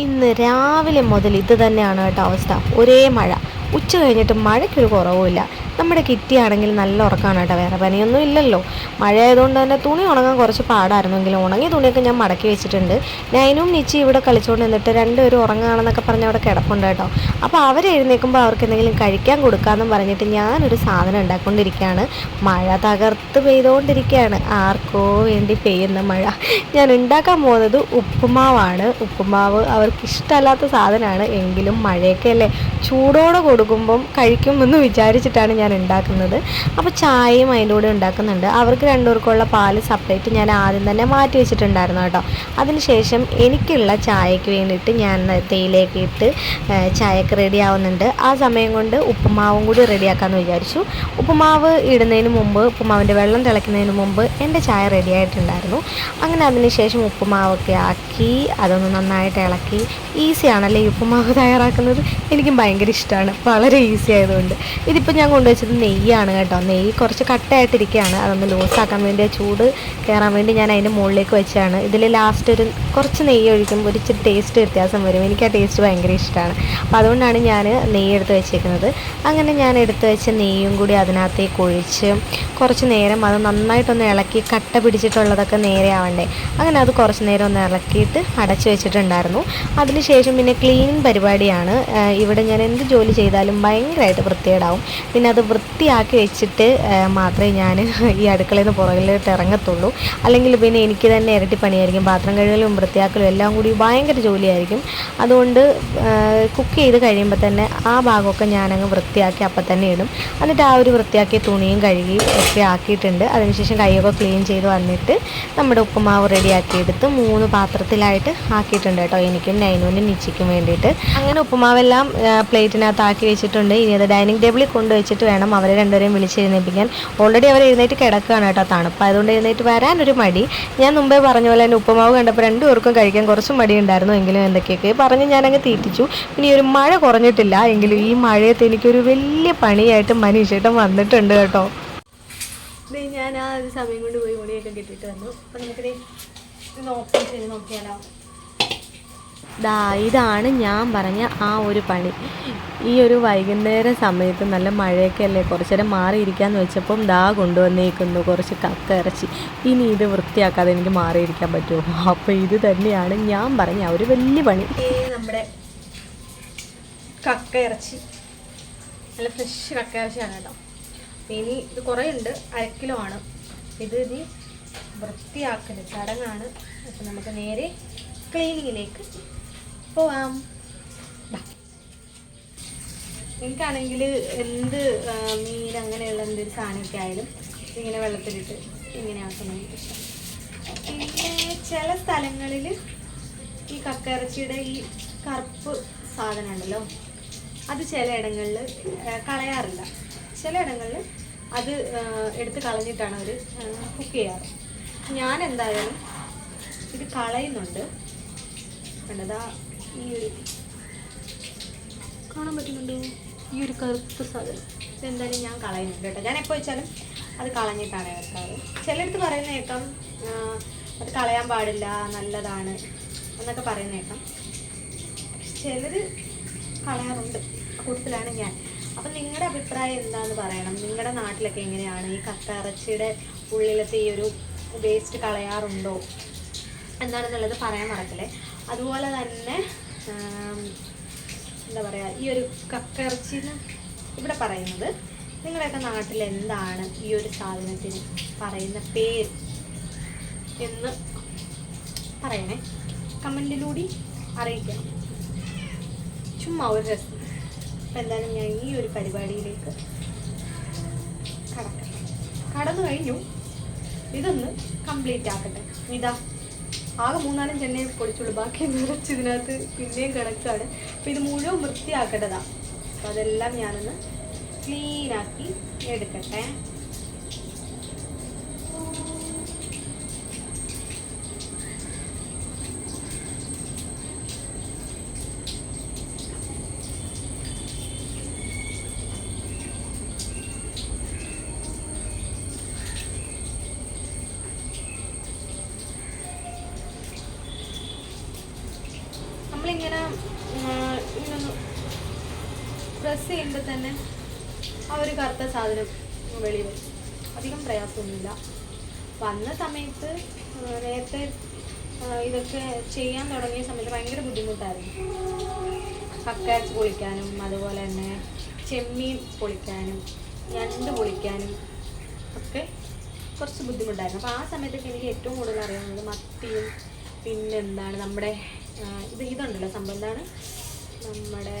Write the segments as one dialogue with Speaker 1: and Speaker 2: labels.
Speaker 1: ഇന്ന് രാവിലെ മുതൽ ഇത് തന്നെയാണ് കേട്ടോ അവസ്ഥ. ഒരേ മഴ. ഉച്ച കഴിഞ്ഞിട്ട് മഴയ്ക്കൊരു കുറവുമില്ല. നമ്മുടെ കിറ്റിയാണെങ്കിൽ നല്ല ഉറക്കമാണ് കേട്ടോ വേറെ പനിയൊന്നും ഇല്ലല്ലോ. മഴ ആയതുകൊണ്ട് തന്നെ തുണി ഉണങ്ങാൻ കുറച്ച് പാടായിരുന്നെങ്കിലും ഉണങ്ങിയ തുണിയൊക്കെ ഞാൻ മടക്കി വെച്ചിട്ടുണ്ട്. നൈനും നിച്ചി ഇവിടെ കളിച്ചുകൊണ്ട് നിന്നിട്ട് രണ്ടുപേരും ഉറങ്ങുകയാണെന്നൊക്കെ പറഞ്ഞ് അവിടെ കിടപ്പുണ്ട് കേട്ടോ. അപ്പോൾ അവർ എഴുന്നേൽക്കുമ്പോൾ അവർക്ക് എന്തെങ്കിലും കഴിക്കാൻ കൊടുക്കാമെന്നും പറഞ്ഞിട്ട് ഞാനൊരു സാധനം ഉണ്ടാക്കിക്കൊണ്ടിരിക്കുകയാണ് മഴ തകർത്ത് പെയ്തുകൊണ്ടിരിക്കുകയാണ് ആർക്കോ വേണ്ടി പെയ്യുന്ന മഴ. ഞാൻ ഉണ്ടാക്കാൻ പോകുന്നത് ഉപ്പുമാവാണ്. ഉപ്പുമാവ് അവർക്ക് ഇഷ്ടമല്ലാത്ത സാധനമാണ്. എങ്കിലും മഴയൊക്കെ അല്ലേ? ചൂടോടെ കൊടുക്കുമ്പം കഴിക്കുമെന്ന് വിചാരിച്ചിട്ടാണ് ഞാൻ ഉണ്ടാക്കുന്നത്. അപ്പോൾ ചായയും അതിന്റെ കൂടെ ഉണ്ടാക്കുന്നുണ്ട്. അവർക്ക് രണ്ടുപേർക്കുള്ള പാൽ സെപ്പറേറ്റ് ഞാൻ ആദ്യം തന്നെ മാറ്റി വെച്ചിട്ടുണ്ടായിരുന്നു കേട്ടോ. അതിനുശേഷം എനിക്കുള്ള ചായയ്ക്ക് വേണ്ടിയിട്ട് ഞാൻ തേയിലേക്ക് ഇട്ട് ചായക്ക് റെഡി ആവുന്നുണ്ട്. ആ സമയം കൊണ്ട് ഉപ്പുമാവും കൂടി റെഡിയാക്കാമെന്ന് വിചാരിച്ചു. ഉപ്പുമാവ് ഇടുന്നതിന് മുമ്പ് ഉപ്പുമാവിന്റെ വെള്ളം തിളയ്ക്കുന്നതിന് മുമ്പ് എന്റെ ചായ റെഡി ആയിട്ടുണ്ടായിരുന്നു. അങ്ങനെ അതിനുശേഷം ഉപ്പുമാവൊക്കെ ആക്കി അതൊന്ന് നന്നായിട്ട് ഇളക്കി. ഈസിയാണല്ലേ ഉപ്പുമാവ് തയ്യാറാക്കുന്നത്? എനിക്കും ഭയങ്കര ഇഷ്ടമാണ്. വളരെ ഈസി ആയതുകൊണ്ട്. ഇതിപ്പോൾ ഞാൻ കൊണ്ടുവച്ചത് നെയ്യാണ് കേട്ടോ. നെയ്യ് കുറച്ച് കട്ടയായിട്ടിരിക്കുകയാണ് അതൊന്ന് ലൂസാക്കാൻ വേണ്ടി ചൂട് കയറാൻ വേണ്ടി ഞാൻ അതിന്റെ മുകളിലേക്ക് വെച്ചാണ് ഇതിൽ ലാസ്റ്റ് ഒരു കുറച്ച് നെയ്യ് ഒഴിക്കുമ്പോൾ ഒരു ടേസ്റ്റ് വ്യത്യാസം വരും. എനിക്ക് ആ ടേസ്റ്റ് ഭയങ്കര ഇഷ്ടമാണ്. അപ്പോൾ അതുകൊണ്ടാണ് ഞാൻ നെയ്യ് എടുത്ത് വെച്ചേക്കുന്നത്. അങ്ങനെ ഞാൻ എടുത്ത് വെച്ച നെയ്യും കൂടി അതിനകത്തേക്ക് ഒഴിച്ച് കുറച്ച് നേരം അത് നന്നായിട്ടൊന്ന് ഇളക്കി കട്ട പിടിച്ചിട്ടുള്ളതൊക്കെ നേരെ ആവണ്ടേ. അങ്ങനെ അത് കുറച്ച് നേരം ഒന്ന് ഇളക്കിയിട്ട് അടച്ചു വെച്ചിട്ടുണ്ടായിരുന്നു. അതിനുശേഷം പിന്നെ ക്ലീനിങ് പരിപാടിയാണ്. ഇവിടെ ഞാൻ എന്ത് ജോലി ചെയ്താലും ഭയങ്കരമായിട്ട് വൃത്തികേടാവും. പിന്നെ അത് വൃത്തിയാക്കി വെച്ചിട്ട് മാത്രമേ ഞാൻ ഈ അടുക്കളയിൽ നിന്ന് പുറകിലോട്ട് ഇറങ്ങത്തുള്ളൂ. അല്ലെങ്കിൽ പിന്നെ എനിക്ക് തന്നെ ഇരട്ടി പണിയായിരിക്കും. പാത്രം കഴുകലും വൃത്തിയാക്കലും എല്ലാം കൂടി ഭയങ്കര ജോലിയായിരിക്കും. അതുകൊണ്ട് കുക്ക് ചെയ്ത് കഴിയുമ്പോൾ തന്നെ ആ ഭാഗമൊക്കെ ഞാനങ്ങ് വൃത്തിയാക്കി അപ്പം തന്നെ ഇടും. എന്നിട്ട് ആ ഒരു വൃത്തിയാക്കിയ തുണിയും കഴുകി ഒക്കെ ആക്കിയിട്ടുണ്ട്. അതിനുശേഷം കൈയൊക്കെ ക്ലീൻ ചെയ്ത് വന്നിട്ട് നമ്മുടെ ഉപ്പുമാവ് റെഡിയാക്കി എടുത്ത് മൂന്ന് പാത്രത്തിലായിട്ട് ആക്കിയിട്ടുണ്ട് കേട്ടോ. എനിക്കും നൈനുവിനും നിച്ചിക്കും വേണ്ടിയിട്ട്. അങ്ങനെ ഉപ്പുമാവെല്ലാം പ്ലേറ്റിനകത്ത് ആക്കി വെച്ചിട്ടുണ്ട്. ഇനി അത് ഡൈനിങ് ടേബിളിൽ കൊണ്ടുവച്ചിട്ട് വേണം അവരെ രണ്ടുപേരെയും വിളിച്ചെഴുന്നേൽപ്പിക്കാൻ. ഓൾറെഡി അവർ എഴുന്നേറ്റ് കിടക്കുകയാണ് കേട്ടോ തണുപ്പ് അതുകൊണ്ട് എഴുന്നേറ്റ് വരാൻ ഒരു മടി. ഞാൻ മുമ്പേ പറഞ്ഞ പോലെ തന്നെ ഉപ്പുമാവ് കണ്ടപ്പോൾ രണ്ടുപേർക്കും കഴിക്കാൻ കുറച്ച് മടി ഉണ്ടായിരുന്നു എങ്കിലും എന്തൊക്കെയൊക്കെ പറഞ്ഞ് ഞാനങ്ങ് തീറ്റിച്ചു. ഇനി ഒരു മഴ കുറഞ്ഞിട്ടില്ല എങ്കിലും ഈ മഴയത്ത് എനിക്കൊരു വലിയ പണിയായിട്ട് മനീഷേട്ടൻ വന്നിട്ടുണ്ട് കേട്ടോ. ഞാൻ ആ ഒരു സമയം കൊണ്ട് പോയി മുടിയൊക്കെ കെട്ടിയിട്ട് വന്നു. അപ്പം നമുക്കിത് ഇത് ഓപ്പൺ ചെയ്ത് നോക്കിയാലോ. ദാ ഇതാണ് ഞാൻ പറഞ്ഞ ആ ഒരു പണി. ഈ ഒരു വൈകുന്നേര സമയത്ത് നല്ല മഴയൊക്കെ അല്ലേ? കുറച്ചു നേരം മാറിയിരിക്കാന്ന് വെച്ചപ്പം ദാ കൊണ്ടുവന്നേക്കുന്നു. കുറച്ച് കക്ക ഇറച്ചി. ഇനി ഇത് വൃത്തിയാക്കാതെ എനിക്ക് മാറിയിരിക്കാൻ പറ്റുമോ? അപ്പോൾ ഇത് തന്നെയാണ് ഞാൻ പറഞ്ഞ ഒരു വലിയ പണി. നമ്മുടെ കക്ക ഇറച്ചി. നല്ല ഫ്രഷ് കക്ക ഇറച്ചിയാണ് കേട്ടോ. ഇനി ഇത് കുറേ ഉണ്ട്. അരക്കിലോ കിലോ ആണ്. ഇത് ഇനി വൃത്തിയാക്കൽ ചടങ്ങാണ്. അപ്പം നമുക്ക് നേരെ ക്ലീനിങ്ങിലേക്ക് പോവാം. എനിക്കാണെങ്കിൽ എന്ത് മീൻ അങ്ങനെയുള്ള എന്തൊരു സാധനമൊക്കെ ആയാലും ഇങ്ങനെ വെള്ളത്തിലിട്ട് ഇങ്ങനെ ആക്കുന്നത് ഇഷ്ടം. പിന്നെ ചില സ്ഥലങ്ങളിൽ ഈ കക്കയിറച്ചിയുടെ ഈ കറുപ്പ് സാധനം ഉണ്ടല്ലോ അത് ചിലയിടങ്ങളിൽ കളയാറില്ല. ചിലയിടങ്ങളിൽ അത് എടുത്ത് കളഞ്ഞിട്ടാണ് അവർ കുക്ക് ചെയ്യാറ്. ഞാൻ എന്തായാലും ഇത് കളയുന്നുണ്ട്. കണ്ടതാ ഈ ഒരു കാണാൻ പറ്റുന്നുണ്ടോ? ഈ ഒരു കറുത്ത സാധനം. ഇതെന്തായാലും ഞാൻ കളയുന്നുണ്ട് കേട്ടോ. ഞാൻ എപ്പോൾ വെച്ചാലും അത് കളഞ്ഞിട്ടാണ് വെക്കാറ്. ചിലടത്ത് പറയുന്ന കേൾക്കാം അത് കളയാൻ പാടില്ല നല്ലതാണ് എന്നൊക്കെ പറയുന്ന കേൾക്കാം ചിലർ കളയാറുണ്ട്. കൂട്ടത്തിലാണ് ഞാൻ. അപ്പം നിങ്ങളുടെ അഭിപ്രായം എന്താണെന്ന് പറയണം. നിങ്ങളുടെ നാട്ടിലൊക്കെ എങ്ങനെയാണ്? ഈ കക്ക ഇറച്ചിയുടെ ഉള്ളിലത്തെ ഈ ഒരു വേസ്റ്റ് കളയാറുണ്ടോ? എന്താണെന്നുള്ളത് പറയാൻ മറക്കല്ലേ. അതുപോലെ തന്നെ എന്താ പറയുക ഈ ഒരു കക്കയിറച്ചി എന്ന് ഇവിടെ പറയുന്നത് നിങ്ങളുടെയൊക്കെ നാട്ടിൽ എന്താണ് ഈ ഒരു സാധനത്തിന് പറയുന്ന പേര് എന്ന് പറയണേ. കമന്റിലൂടെ അറിയിക്കണം. ചുമ്മാ ഒരു രസം. അപ്പം എന്തായാലും ഞാൻ ഈ ഒരു പരിപാടിയിലേക്ക് കടക്കട്ടെ. കടന്നു കഴിഞ്ഞു. ഇതൊന്ന് കംപ്ലീറ്റ് ആക്കട്ടെ. ഇതാ. ആകെ മൂന്നാലും ചെന്നൈ പൊളിച്ചുള്ളൂ ബാക്കി നിറച്ച് ഇതിനകത്ത് പിന്നെയും കിടക്കാണ്. അപ്പം ഇത് മുഴുവൻ വൃത്തിയാക്കേണ്ടതാണ് അപ്പം അതെല്ലാം ഞാനൊന്ന് ക്ലീനാക്കി എടുക്കട്ടെ.
Speaker 2: ചെയ്യുമ്പോൾ തന്നെ ആ ഒരു കറുത്ത സാധനം വെളിയിൽ വരും. അധികം പ്രയാസമൊന്നുമില്ല. വന്ന സമയത്ത് നേരത്തെ ഇതൊക്കെ ചെയ്യാൻ തുടങ്ങിയ സമയത്ത് ഭയങ്കര ബുദ്ധിമുട്ടായിരുന്നു. കക്കാച്ച് പൊളിക്കാനും അതുപോലെ തന്നെ ചെമ്മീൻ പൊളിക്കാനും ഞണ്ട് പൊളിക്കാനും ഒക്കെ കുറച്ച് ബുദ്ധിമുട്ടായിരുന്നു. അപ്പോൾ ആ സമയത്തൊക്കെ എനിക്ക് ഏറ്റവും കൂടുതൽ അറിയാവുന്നത് മത്തിയും പിന്നെന്താണ് നമ്മുടെ ഇത് ഇതുണ്ടല്ലോ സംഭവം എന്താണ്? നമ്മുടെ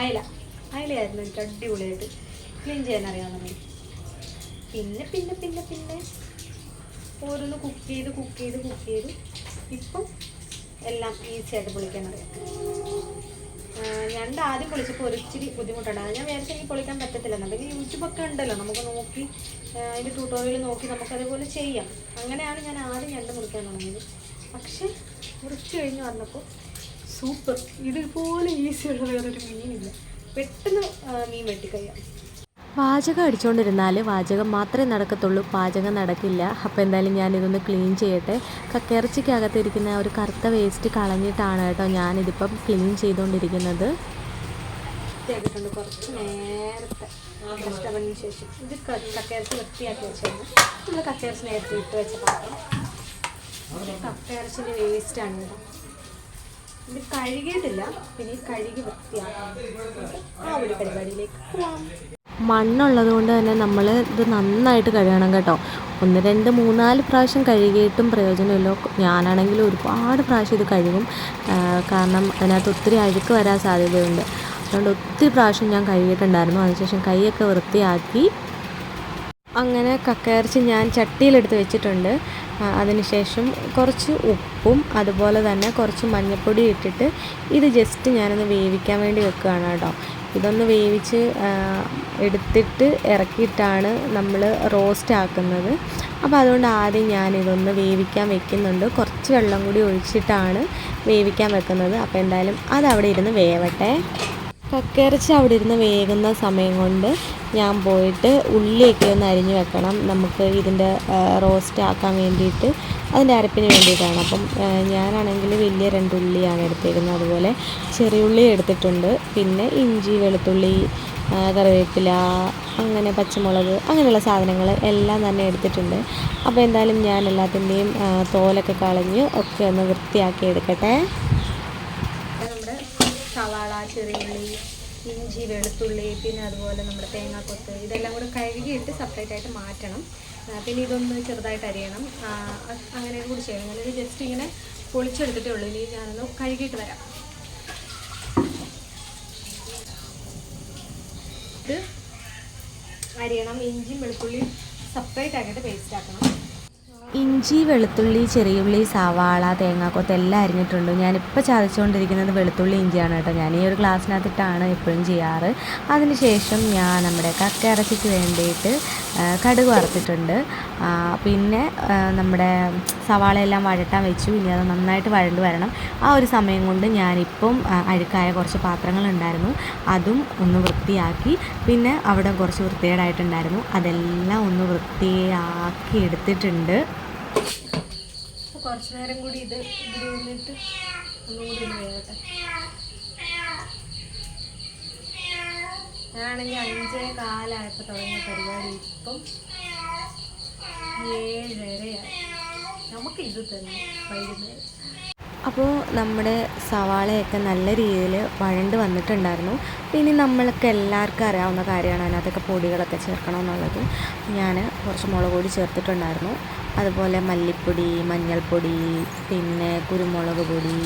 Speaker 2: അയല. അയലയായിരുന്നു എനിക്ക് അടിപൊളിയായിട്ട്. ക്ലീൻ ചെയ്യാൻ അറിയാവുന്ന പിന്നെ പിന്നെ പിന്നെ പിന്നെ ഓരോന്ന് കുക്ക് ചെയ്ത് കുക്ക് ചെയ്ത് കുക്ക് ചെയ്ത് ഇപ്പം എല്ലാം ഈസി ആയിട്ട് പൊളിക്കാൻ അറിയാം ഞണ്ട് ആദ്യം പൊളിച്ചപ്പോൾ ഒരിച്ചിരി ഇച്ചിരി ബുദ്ധിമുട്ടുണ്ടായിരുന്നു ഞാൻ വിചാരിച്ചു എനിക്ക് പൊളിക്കാൻ പറ്റത്തില്ലെന്ന് പിന്നെ യൂട്യൂബൊക്കെ ഉണ്ടല്ലോ. നമുക്ക് നോക്കി അതിന്റെ ട്യൂട്ടോറിയൽ നോക്കി നമുക്ക് അതേപോലെ ചെയ്യാം. അങ്ങനെയാണ് ഞാൻ ആദ്യം ഞണ്ട് മുറിക്കാൻ തുടങ്ങിയത്. പക്ഷേ മുറിച്ച് കഴിഞ്ഞ് വന്നപ്പോൾ സൂപ്പർ. ഇതുപോലെ ഈസിയുള്ള വേറൊരു മീനില്ല പെട്ടെന്ന് മീൻ വെട്ടിക്കഴിയാം.
Speaker 1: പാചകം അടിച്ചുകൊണ്ടിരുന്നാൽ വാചകം മാത്രമേ നടക്കത്തുള്ളൂ. പാചകം നടക്കില്ല. അപ്പോൾ എന്തായാലും ഞാനിതൊന്ന് ക്ലീൻ ചെയ്യട്ടെ. കക്കിറച്ചിക്കകത്തിരിക്കുന്ന ഇരിക്കുന്ന ഒരു കറുത്ത വേസ്റ്റ് കളഞ്ഞിട്ടാണ് കേട്ടോ ഞാനിതിപ്പം ക്ലീൻ ചെയ്തുകൊണ്ടിരിക്കുന്നത്
Speaker 2: വൃത്തിയാക്കിയിട്ടുണ്ട് കുറച്ച് നേരത്തെ ശേഷം. ഇത് കക്കയിറച്ചി വൃത്തിയാക്കി വെച്ചാണ് നമ്മൾ കക്കയിറച്ചി നേരത്തെ ഇട്ട് വെച്ച പാത്രം. കക്കയിറച്ചിന്റെ വേസ്റ്റാണ് ഇവിടെ ഇത് കഴുകിയിട്ടില്ല. പിന്നെ കഴുകി വൃത്തിയാക്കാം ആ ഒരു പരിപാടിയിലേക്ക് പോവാം.
Speaker 1: മണ്ണുള്ളത് കൊണ്ട് തന്നെ നമ്മൾ ഇത് നന്നായിട്ട് കഴുകണം കേട്ടോ. ഒന്ന് രണ്ട് മൂന്നാൽ പ്രാവശ്യം കഴുകിയിട്ടും പ്രയോജനമില്ല. ഞാനാണെങ്കിൽ ഒരുപാട് പ്രാവശ്യം ഇത് കഴുകും. കാരണം അതിനകത്ത് ഒത്തിരി അഴുക്ക് വരാൻ സാധ്യതയുണ്ട്. അതുകൊണ്ട് ഒത്തിരി പ്രാവശ്യം ഞാൻ കഴുകിയിട്ടുണ്ടായിരുന്നു. അതിനുശേഷം കൈയൊക്കെ വൃത്തിയാക്കി. അങ്ങനെ കക്കയിറച്ചി ഞാൻ ചട്ടിയിലെടുത്ത് വെച്ചിട്ടുണ്ട്. അതിനുശേഷം കുറച്ച് ഉപ്പും അതുപോലെ തന്നെ കുറച്ച് മഞ്ഞൾപ്പൊടി ഇട്ടിട്ട് ഇത് ജസ്റ്റ് ഞാനൊന്ന് വേവിക്കാൻ വേണ്ടി വെക്കുകയാണ് കേട്ടോ. ഇതൊന്ന് വേവിച്ച് എടുത്തിട്ട് ഇറക്കിയിട്ടാണ് നമ്മൾ റോസ്റ്റ് ആക്കുന്നത്. അപ്പോൾ അതുകൊണ്ട് ആദ്യം ഞാനിതൊന്ന് വേവിക്കാൻ വെക്കുന്നുണ്ട്. കുറച്ച് വെള്ളം കൂടി ഒഴിച്ചിട്ടാണ് വേവിക്കാൻ വെക്കുന്നത്. അപ്പോൾ എന്തായാലും അതവിടെ ഇരുന്ന് വേവട്ടെ. കക്കയിറച്ചി അവിടെ ഇരുന്ന് വേകുന്ന സമയം കൊണ്ട് ഞാൻ പോയിട്ട് ഉള്ളിയൊക്കെ ഒന്ന് അരിഞ്ഞു വെക്കണം. നമുക്ക് ഇതിന്റെ റോസ്റ്റ് ആക്കാൻ വേണ്ടിയിട്ട്. അതിന്റെ അരപ്പിന് വേണ്ടിയിട്ടാണ്. അപ്പം ഞാനാണെങ്കിൽ വലിയ രണ്ട് ഉള്ളിയാണ് എടുത്തിരുന്നത് അതുപോലെ ചെറിയ ഉള്ളി എടുത്തിട്ടുണ്ട്. പിന്നെ ഇഞ്ചി വെളുത്തുള്ളി കറിവേപ്പില അങ്ങനെ പച്ചമുളക് അങ്ങനെയുള്ള സാധനങ്ങൾ എല്ലാം തന്നെ എടുത്തിട്ടുണ്ട്. അപ്പോൾ എന്തായാലും ഞാൻ എല്ലാത്തിന്റെയും തോലൊക്കെ കളഞ്ഞ് ഒക്കെ ഒന്ന് വൃത്തിയാക്കി എടുക്കട്ടെ.
Speaker 2: സവാള ചെറിയുള്ളി ഇഞ്ചി വെളുത്തുള്ളി പിന്നെ അതുപോലെ നമ്മുടെ തേങ്ങാക്കൊത്ത് ഇതെല്ലാം കൂടെ കഴുകിയിട്ട് സെപ്പറേറ്റ് ആയിട്ട് മാറ്റണം. പിന്നെ ഇതൊന്ന് ചെറുതായിട്ട് അരിയണം. അങ്ങനെ കൂടി ചെയ്യണം. ഞാനിത് ജസ്റ്റ് ഇങ്ങനെ പൊളിച്ചെടുത്തിട്ടേ ഉള്ളൂ. ഇനി ഞാനൊന്ന് കഴുകിയിട്ട് വരാം. ഇത് അരിയണം. ഇഞ്ചിയും വെളുത്തുള്ളിയും സെപ്പറേറ്റ് ആക്കിയിട്ട് പേസ്റ്റ് ആക്കണം.
Speaker 1: ഇഞ്ചി വെളുത്തുള്ളി ചെറിയുള്ളി സവാള തേങ്ങാക്കൊത്ത് എല്ലാം അരിഞ്ഞിട്ടുണ്ട് ഞാനിപ്പോൾ ചതച്ചുകൊണ്ടിരിക്കുന്നത് വെളുത്തുള്ളി ഇഞ്ചിയാണ് കേട്ടോ. ഞാൻ ഈ ഒരു ഗ്ലാസ്സിനകത്തിട്ടാണ് എപ്പോഴും ചെയ്യാറ്. അതിനുശേഷം ഞാൻ നമ്മുടെ കക്ക ഇറച്ചിക്ക് വേണ്ടിയിട്ട് കടുക് വറുത്തിട്ടുണ്ട്. പിന്നെ നമ്മുടെ സവാളയെല്ലാം വഴട്ടാൻ വെച്ചു. ഇനി അത് നന്നായിട്ട് വഴണ്ട് വരണം. ആ ഒരു സമയം കൊണ്ട് ഞാനിപ്പം അഴുക്കായ കുറച്ച് പാത്രങ്ങളുണ്ടായിരുന്നു. അതും ഒന്ന് വൃത്തിയാക്കി പിന്നെ അവിടെ കുറച്ച് വൃത്തികേടായിട്ടുണ്ടായിരുന്നു. അതെല്ലാം ഒന്ന് വൃത്തിയാക്കി എടുത്തിട്ടുണ്ട്.
Speaker 2: കുറച്ച് നേരം കൂടി ഇത് ഇതിൽ നിന്നിട്ട് ഒന്നുകൂടി ഒന്ന് ഞാനാണെങ്കിൽ അഞ്ചേ കാലായപ്പോൾ തുടങ്ങിയ പരിപാടി. ഇപ്പം ഏഴരയായി. നമുക്ക് ഇത് തന്നെ വൈകുന്നേരം.
Speaker 1: അപ്പോൾ നമ്മുടെ സവാളയൊക്കെ നല്ല രീതിയിൽ വഴണ്ട് വന്നിട്ടുണ്ടായിരുന്നു. പിന്നെ നമ്മൾക്ക് എല്ലാവർക്കും അറിയാവുന്ന കാര്യമാണ് അതിനകത്തൊക്കെ പൊടികളൊക്കെ ചേർക്കണമെന്നുള്ളത്. ഞാൻ കുറച്ച് മുളക് പൊടി ചേർത്തിട്ടുണ്ടായിരുന്നു. അതുപോലെ മല്ലിപ്പൊടി മഞ്ഞൾപ്പൊടി പിന്നെ കുരുമുളക് പൊടി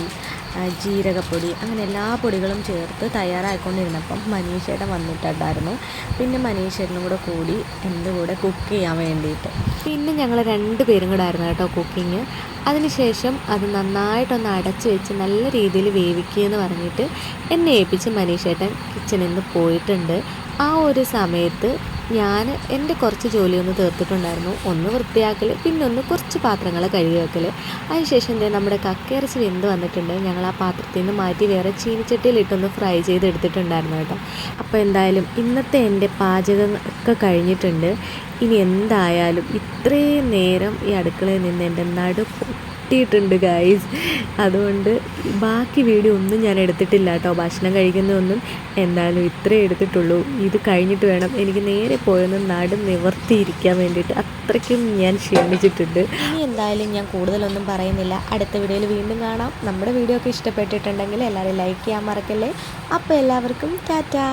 Speaker 1: ജീരകപ്പൊടി അങ്ങനെ എല്ലാ പൊടികളും ചേർത്ത് തയ്യാറായിക്കൊണ്ടിരുന്നപ്പം മനീഷേട്ടൻ വന്നിട്ടുണ്ടായിരുന്നു. പിന്നെ മനീഷേട്ടനും കൂടെ കൂടി എന്റെ കൂടെ കുക്ക് ചെയ്യാൻ വേണ്ടിയിട്ട്. പിന്നെ ഞങ്ങൾ രണ്ട് പേരും കൂടെ ആയിരുന്നു കേട്ടോ കുക്കിങ് അതിനുശേഷം അത് നന്നായിട്ടൊന്ന് അടച്ച് വെച്ച് നല്ല രീതിയിൽ വേവിക്കുക എന്ന് പറഞ്ഞിട്ട് എന്നെ ഏൽപ്പിച്ച് മനീഷേട്ടൻ കിച്ചണിൽ നിന്ന് പോയിട്ടുണ്ട്. ആ ഒരു സമയത്ത് ഞാൻ എന്റെ കുറച്ച് ജോലിയൊന്ന് തീർത്തിട്ടുണ്ടായിരുന്നു. ഒന്ന് വൃത്തിയാക്കൽ പിന്നെ ഒന്ന് കുറച്ച് പാത്രങ്ങൾ കഴുകി വെക്കൽ അതിനുശേഷം ദേ നമ്മുടെ കക്കയിറച്ചി വെന്ത് വന്നിട്ടുണ്ട്. ഞങ്ങൾ ആ പാത്രത്തിൽ നിന്ന് മാറ്റി വേറെ ചീനിച്ചട്ടിയിലിട്ടൊന്ന് ഫ്രൈ ചെയ്ത് എടുത്തിട്ടുണ്ടായിരുന്നു കേട്ടോ. അപ്പോൾ എന്തായാലും ഇന്നത്തെ എന്റെ പാചകം ഒക്കെ കഴിഞ്ഞിട്ടുണ്ട്. ഇനി എന്തായാലും ഇത്രയും നേരം ഈ അടുക്കളയിൽ നിന്ന് എന്റെ നടു പൊട്ടിയിട്ടുണ്ട് ഗൈസ് അതുകൊണ്ട് ബാക്കി വീഡിയോ ഒന്നും ഞാൻ എടുത്തിട്ടില്ല കേട്ടോ. ഭക്ഷണം കഴിക്കുന്നതൊന്നും എന്തായാലും ഇത്രേ എടുത്തിട്ടുള്ളൂ. ഇത് കഴിഞ്ഞിട്ട് വേണം എനിക്ക് നേരെ പോയൊന്ന് നടു നിവർത്തിയിരിക്കാൻ വേണ്ടിയിട്ട്. അത്രയ്ക്കും ഞാൻ ക്ഷീണിച്ചിട്ടുണ്ട്.
Speaker 2: ഇനി എന്തായാലും ഞാൻ കൂടുതലൊന്നും പറയുന്നില്ല. അടുത്ത വീഡിയോയിൽ വീണ്ടും കാണാം. നമ്മുടെ വീഡിയോ ഒക്കെ ഇഷ്ടപ്പെട്ടിട്ടുണ്ടെങ്കിൽ എല്ലാവരും ലൈക്ക് ചെയ്യാൻ മറക്കല്ലേ? അപ്പോൾ എല്ലാവർക്കും ടാറ്റാ.